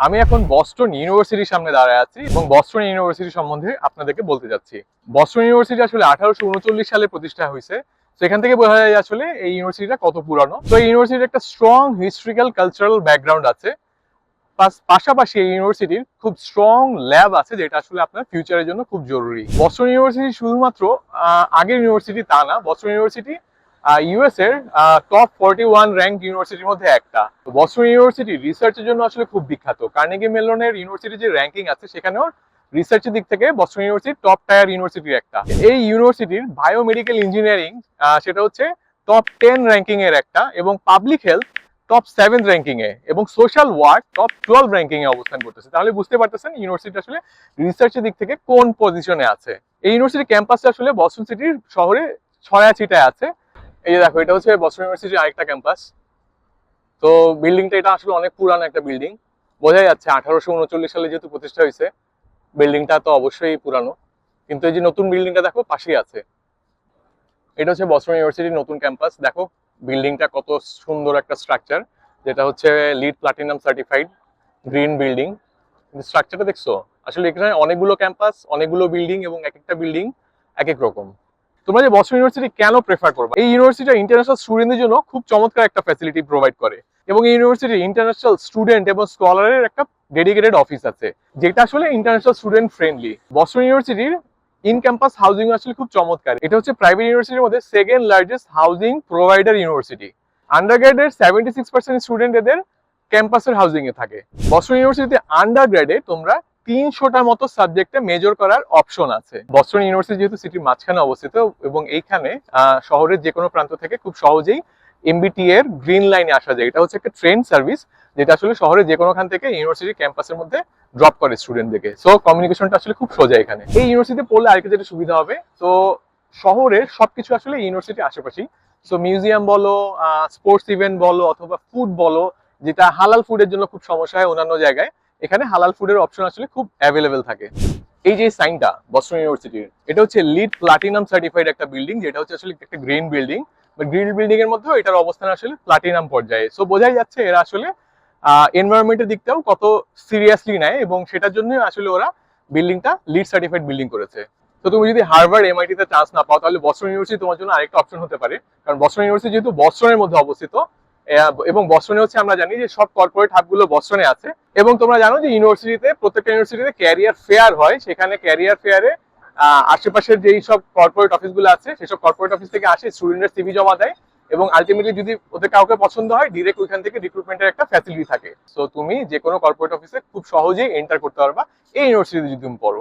আমি এখন বস্টন ইউনিভার্সিটির সামনে দাঁড়ায় আছি এবং বস্টন ইউনিভার্সিটি সম্বন্ধে আপনাদেরকে বলতে যাচ্ছি। বস্টন ইউনিভার্সিটি আসলে আঠারোশো উনচল্লিশ সালে প্রতিষ্ঠা হয়েছে। সেখান থেকে বোঝা যায় আসলে এই ইউনিভার্সিটিটা কত পুরানো। তো এই ইউনিভার্সিটির একটা স্ট্রং হিস্ট্রিক্যাল কালচারাল ব্যাকগ্রাউন্ড আছে। পাশাপাশি এই ইউনিভার্সিটির খুব স্ট্রং ল্যাব আছে যেটা আসলে আপনার ফিউচারের জন্য খুব জরুরি। বস্টন ইউনিভার্সিটি শুধুমাত্র আগের ইউনিভার্সিটি তা না। বস্টন ইউনিভার্সিটি ইউএস এর টপ ফর্টি ওয়ান র্যাঙ্ক ইউনিভার্সিটির মধ্যে একটা। বস্টন ইউনিভার্সিটি রিসার্চের জন্য আসলে খুব বিখ্যাত। কার্নেগি মেলনের যে র্যাঙ্কিং আছে, সেখানেও রিসার্চের দিক থেকে বস্টন ইউনিভার্সিটি টপ টায়ার ইউনিভার্সিটির একটা। এই ইউনিভার্সিটির ইঞ্জিনিয়ারিং সেটা হচ্ছে টপ টেন র্যাঙ্কিং এর একটা এবং public health top seven ranking এ এবং social work top twelve ranking এ অবস্থান করতেছে। তাহলে বুঝতে পারতেছেন ইউনিভার্সিটি আসলে রিসার্চের দিক থেকে কোন পজিশনে আছে। এই ইউনিভার্সিটি ক্যাম্পাসটা আসলে বস্টন সিটির শহরে ছয়া ছিটায় আছে। এই যে দেখো, এটা হচ্ছে বস্টন ইউনিভার্সিটির আরেকটা ক্যাম্পাস তো বিল্ডিংটা এটা আসলে অনেক পুরানো একটা বিল্ডিং বোঝা যাচ্ছে আঠারোশো উনচল্লিশ সালে যেহেতু প্রতিষ্ঠা হয়েছে বিল্ডিংটা তো অবশ্যই পুরানো। কিন্তু এই যে নতুন বিল্ডিংটা দেখো, পাশেই আছে। এটা হচ্ছে বস্টন ইউনিভার্সিটির নতুন ক্যাম্পাস দেখো বিল্ডিংটা কত সুন্দর একটা স্ট্রাকচার যেটা হচ্ছে LEED platinum certified green building স্ট্রাকচারটা দেখছ? আসলে এখানে অনেকগুলো ক্যাম্পাস অনেকগুলো বিল্ডিং এবং এক একটা বিল্ডিং এক এক রকম। তোমরা যে বস্টন ইউনিভার্সিটি কেন প্রেফার করবে? এই ইউনিভার্সিটি ইন্টারন্যাশনাল স্টুডেন্টদের জন্য খুব চমৎকার একটা ফ্যাসিলিটি প্রোভাইড করে। এবং এই ইউনিভার্সিটি ইন্টারন্যাশনাল স্টুডেন্ট এবং স্কলারের একটা ডেডিকেটেড অফিস আছে, যেটা আসলে ইন্টারন্যাশনাল স্টুডেন্ট ফ্রেন্ডলি বস্টন ইউনিভার্সিটির ইন ক্যাম্পাস হাউজিং আসলে খুব চমৎকার। এটা হচ্ছে প্রাইভেট ইউনিভার্সিটির মধ্যে second largest housing provider university under গ্রেডের সেভেন্টি সিক্স পার্সেন্ট স্টুডেন্ট এদের ক্যাম্পাসের হাউজিং এ থাকে। বস্টন ইউনিভার্সিটিতে আন্ডার গ্রেডে তোমরা তিনশোটার মতো সাবজেক্টে মেজর করার অপশন আছে। বস্টন ইউনিভার্সিটি যেহেতু সিটির মাঝখানে অবস্থিত এবং এইখানে শহরের যে কোনো প্রান্ত থেকে খুব সহজেই এমবিটি এর গ্রিন লাইনে আসা যায়। এটা হচ্ছে একটা ট্রেন সার্ভিস যেটা আসলে শহরের যে কোনোখান থেকে ইউনিভার্সিটি ক্যাম্পাসের মধ্যে ড্রপ করে স্টুডেন্টদেরকে সো কমিউনিকেশনটা আসলে খুব সোজা এখানে। এই ইউনিভার্সিটিতে পড়লে আরেকটা যেটা সুবিধা হবে, তো শহরের সবকিছু আসলে ইউনিভার্সিটির আশেপাশেই। সো মিউজিয়াম বলো স্পোর্টস ইভেন্ট বলো অথবা ফুড বলো, যেটা হালাল ফুডের জন্য খুব সমস্যা হয় অন্যান্য জায়গায়। এখানে হালাল ফুডের অপশন আসলে খুব অ্যাভেলেবেল থাকে। এই যে সাইনটা বস্টন ইউনিভার্সিটির এটা হচ্ছে লিড প্লাটিনাম সার্টিফাইড একটা বিল্ডিং যেটা হচ্ছে আসলে একটা green building but green building এর মধ্যেও এটার অবস্থান আসলে প্লাটিনাম পর্যায়ে। সো বোঝাই যাচ্ছে এরা আসলে এনভায়রনমেন্টের দিকটাও কত সিরিয়াসলি নেয় এবং সেটার জন্য আসলে ওরা বিল্ডিংটা লিড সার্টিফাইড বিল্ডিং করেছে। তো তুমি যদি হার্ভার্ড এমআইটি তে চান্স না পাও, তাহলে বস্টন ইউনিভার্সিটি তোমার জন্য আরেকটা অপশন হতে পারে। কারণ বস্টন ইউনিভার্সিটি যেহেতু বস্টনের মধ্যে অবস্থিত এবং বস্টনে হচ্ছে আমরা জানি যে সব কর্পোরেট হাবগুলো বস্টনে আছে। এবং তোমরা জানো যে ইউনিভার্সিটিতে, প্রত্যেকটা ইউনিভার্সিটিতে ক্যারিয়ার ফেয়ার হয়। সেখানে ক্যারিয়ার ফেয়ারে আশেপাশের যেই সব কর্পোরেট অফিসগুলো আছে সেসব কর্পোরেট অফিস থেকে আসে স্টুডেন্টের সিভি জমা দেয়। এবং আলটিমেটলি যদি ওদের কাউকে পছন্দ হয় ডিরেক্ট ওইখান থেকে রিক্রুটমেন্টের একটা ফ্যাসিলিটি থাকে। তো তুমি যে কোনো কর্পোরেট অফিসে খুব সহজেই এন্টার করতে পারবা। এই ইউনিভার্সিটিতে যদি তুমি পড়ো।